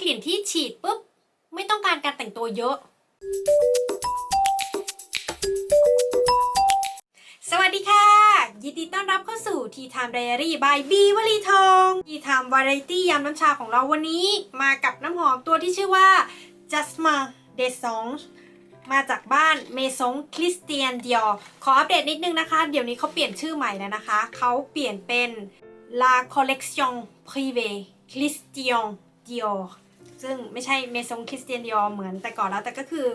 กลิ่นที่ฉีดปุ๊บ ไม่ต้องการการแต่งตัวเยอะ สวัสดีค่ะ ยินดีต้อนรับเข้าสู่ Tea Time Diary by B วลีทอง Tea Time Variety ยามน้ำชาของเราวันนี้ มากับน้ำหอมตัวที่ชื่อว่า Jasma d e s o n g มาจากบ้าน Maison Christian Dior ขออัปเดตนิดนึงนะคะ เดี๋ยวนี้เขาเปลี่ยนชื่อใหม่แล้วนะคะ เขาเปลี่ยนเป็น La Collection Privée Christian Dior ซึ่งไม่ใช่ Maison Christian Dior เหมือนแต่ก่อนแล้วแต่ก็คือ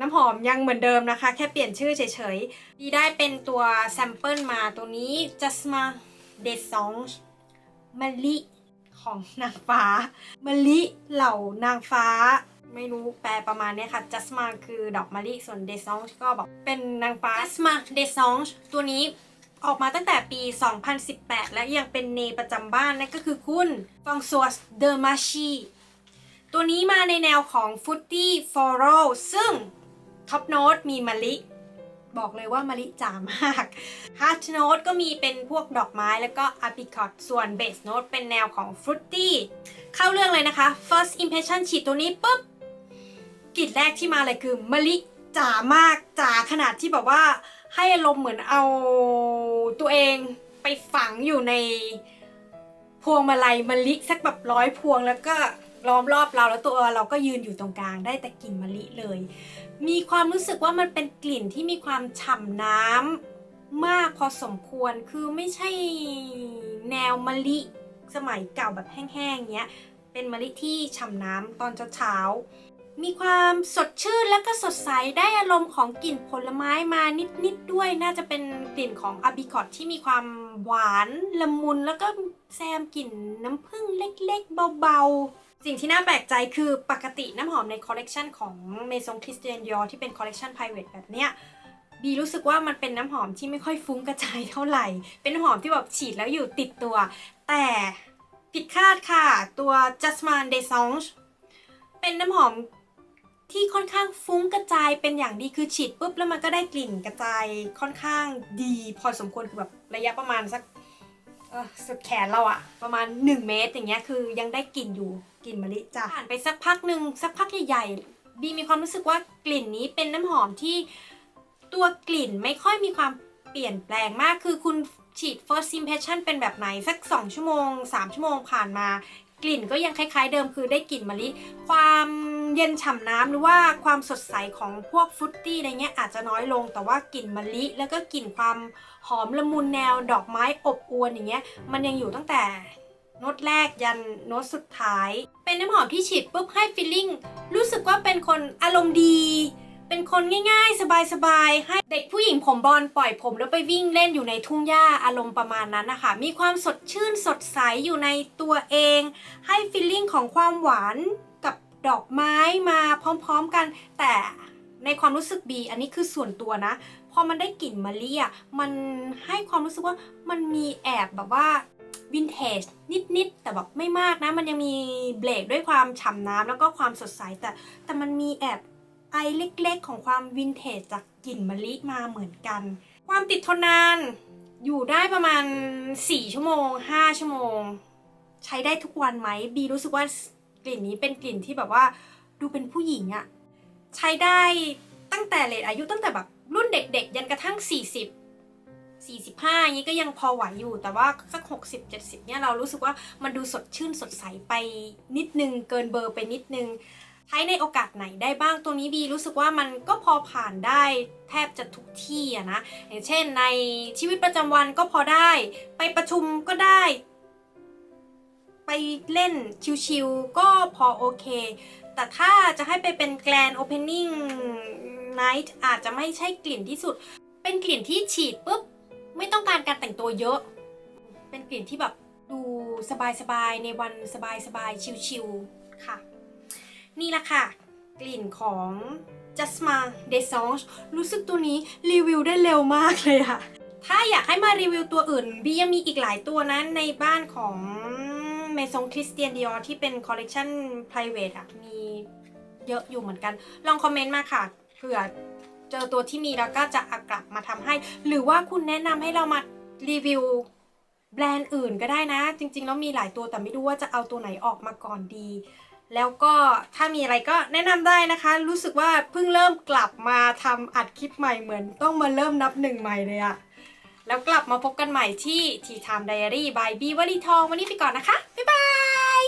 น้ำหอมยังเหมือนเดิมนะคะ แค่เปลี่ยนชื่อเฉยๆดีได้เป็นตัวแซมเปิลมาตัวนี้ Jasma d e s o n g มะลิของนางฟ้ามะลิเหล่านางฟ้า ไม่รู้แปลประมาณนี้ค่ะ Jasma คือดอกมะลิส่วน d e s o n g ก็บอกเป็นนางฟ้า Jasma d e s o n g ตัวนี้ออกมาตั้งแต่ปี 2018 และยังเป็นเนประจำบ้านนั่นก็คือคุณฟองซัวเดอร์มาชี ตัวนี้มาในแนวของ Fruity Floral ซึ่งท็อปโน้ตมีมะลิ บอกเลยว่ามะลิจ๋ามากฮาร์ n โน้ตก็มีเป็นพวกดอกไม้แล้วก็อ p ิคอตส่วนเบสโน้ตเป็นแนวของฟรุตตี้เข้าเรื่องเลยนะคะ first impression ฉีดตัวนี้ปุ๊บกลิ่นแรกที่มาเลยคือมะลิจ๋ามากจ๋าขนาดที่แบบว่าให้อารมณ์เหมือนเอาตัวเองไปฝังอยู่ในพวงมาลัยมะลิสักแบบร้อยพวงแล้วก็ ล้อมรอบเราแล้วตัวเราก็ยืนอยู่ตรงกลางได้แต่กลิ่นมะลิเลย มีความรู้สึกว่ามันเป็นกลิ่นที่มีความฉ่ำน้ำมากพอสมควรคือไม่ใช่แนวมะลิสมัยเก่าแบบแห้งๆเงี้ย เป็นมะลิที่ฉ่ำน้ำตอนเช้ามีความสดชื่นและก็สดใสได้อารมณ์ของกลิ่นผลไม้มานิดๆด้วย น่าจะเป็นกลิ่นของอาบิคอตที่มีความหวานละมุน แล้วก็แซมกลิ่นน้ำผึ้งเล็กๆเบาๆ สิ่งที่น่าแปลกใจคือปกติน้ำหอมในคอลเลกชันของ Maison Christian Dior ที่เป็น collection private แบบเนี้ยบีรู้สึกว่ามันเป็นน้ำหอมที่ไม่ค่อยฟุ้งกระจายเท่าไหร่ เป็นน้ำหอมที่แบบฉีดแล้วอยู่ติดตัว แต่ผิดคาดค่ะ ตัว Jasmine d e s o n g เป็นน้ำหอมที่ค่อนข้างฟุ้งกระจายเป็นอย่างดีคือฉีดปุ๊บแล้วมันก็ได้กลิ่นกระจายค่อนข้างดี พอสมควรคือแบบระยะประมาณสัก เออสุดแขนเราอะประมาณ 1 เมตรอย่างเงี้ยคือยังได้กลิ่นอยู่กลิ่นมะลิจ้ะผ่านไปสักพักหนึ่งสักพักใหญ่ๆบีมีความรู้สึกว่ากลิ่นนี้เป็นน้ำหอมที่ตัวกลิ่นไม่ค่อยมีความเปลี่ยนแปลงมากคือคุณฉีด first impression เป็นแบบไหนสัก 2 ชั่วโมง 3 ชั่วโมงผ่านมา กลิ่นก็ยังคล้ายๆเดิมคือได้กลิ่นมะลิ ความเย็นฉ่ำน้ำหรือว่าความสดใสของพวกฟรุตตี้อะไรเงี้ยอาจจะน้อยลง แต่ว่ากลิ่นมะลิ แล้วก็กลิ่นความหอมละมุนแนวดอกไม้อบอวลอย่างเงี้ยมันยังอยู่ตั้งแต่โน้ตแรกยันโน้ตสุดท้าย เป็นน้ำหอมที่ฉีดปุ๊บให้ฟีลลิ่งรู้สึกว่าเป็นคนอารมณ์ดี เป็นคนง่าย ๆ สบายๆให้เด็กผู้หญิงผมบอลปล่อยผม แล้วไปวิ่งเล่นอยู่ในทุ่งหญ้าอารมณ์ประมาณนั้นนะคะมีความสดชื่นสดใสอยู่ในตัวเอง ให้ฟีลลิ่งของความหวานกับดอกไม้มาพร้อมๆกัน แต่ในความรู้สึกบีอันนี้คือส่วนตัวนะ พอมันได้กลิ่นมะลิอะมันให้ความรู้สึกว่ามันมีแอบแบบว่าวินเทจนิดๆ แต่แบบไม่มากนะ มันยังมีเบรกด้วยความฉ่ำน้ำแล้วก็ความสดใสแต่แต่มันมีแอบ ไอเล็กๆ ของความวินเทจจากกลิ่นมะลิมาเหมือนกัน ความติดทนนาน อยู่ได้ประมาณ 4 ชั่วโมง 5 ชั่วโมง ใช้ได้ทุกวันไหมบีรู้สึกว่ากลิ่นนี้เป็นกลิ่นที่แบบว่าดูเป็นผู้หญิงอะใช้ได้ตั้งแต่เลทอายุตั้งแต่แบบรุ่นเด็กๆ ยันกระทั่ง 40 45อย่างนี้ก็ยังพอไหวอยู่แต่ว่าสัก 60 70เนี่ยเรารู้สึกว่ามันดูสดชื่นสดใสไปนิดนึง เกินเบอร์ไปนิดนึง ใช้ในโอกาสไหนได้บ้างตัวนี้บีรู้สึกว่ามันก็พอผ่านได้แทบจะทุกที่อะนะอย่างเช่นในชีวิตประจำวันก็พอได้ ไปประชุมก็ได้ ไปเล่นชิวๆก็พอโอเค แต่ถ้าจะให้ไปเป็นแกลนโอเพนนิ่งไนท์อาจจะไม่ใช่กลิ่นที่สุด เป็นกลิ่นที่ฉีดปุ๊บ ไม่ต้องการการแต่งตัวเยอะ เป็นกลิ่นที่แบบดูสบายๆในวันสบายๆชิวๆค่ะ นี่แหละค่ะ กลิ่นของ Jasma d e s o n g รู้สึกตัวนี้รีวิวได้เร็วมากเลยอะถ้าอยากให้มารีวิวตัวอื่นบียังมีอีกหลายตัวนะในบ้านของ Maison Christian Dior ที่เป็นคอลเล t ชัน private อะมีเยอะอยู่เหมือนกัน ลองคอมเมนต์มาค่ะเผื่อเจอตัวที่มีแล้วก็จะอกลับมาทำให้ หรือว่าคุณแนะนำให้เรามารีวิวแบรนด์อื่นก็ได้นะ จริงๆแล้วมีหลายตัวแต่ไม่รู้ว่าจะเอาตัวไหนออกมาก่อนดี แล้วก็ถ้ามีอะไรก็แนะนำได้นะคะ รู้สึกว่าเพิ่งเริ่มกลับมาทำอัดคลิปใหม่เหมือน ต้องมาเริ่มนับหนึ่งใหม่เลยอะแล้วกลับมาพบกันใหม่ที่ทีทามไดอารี่บายบีวลีทองวันนี้ไปก่อนนะคะ บ๊ายบาย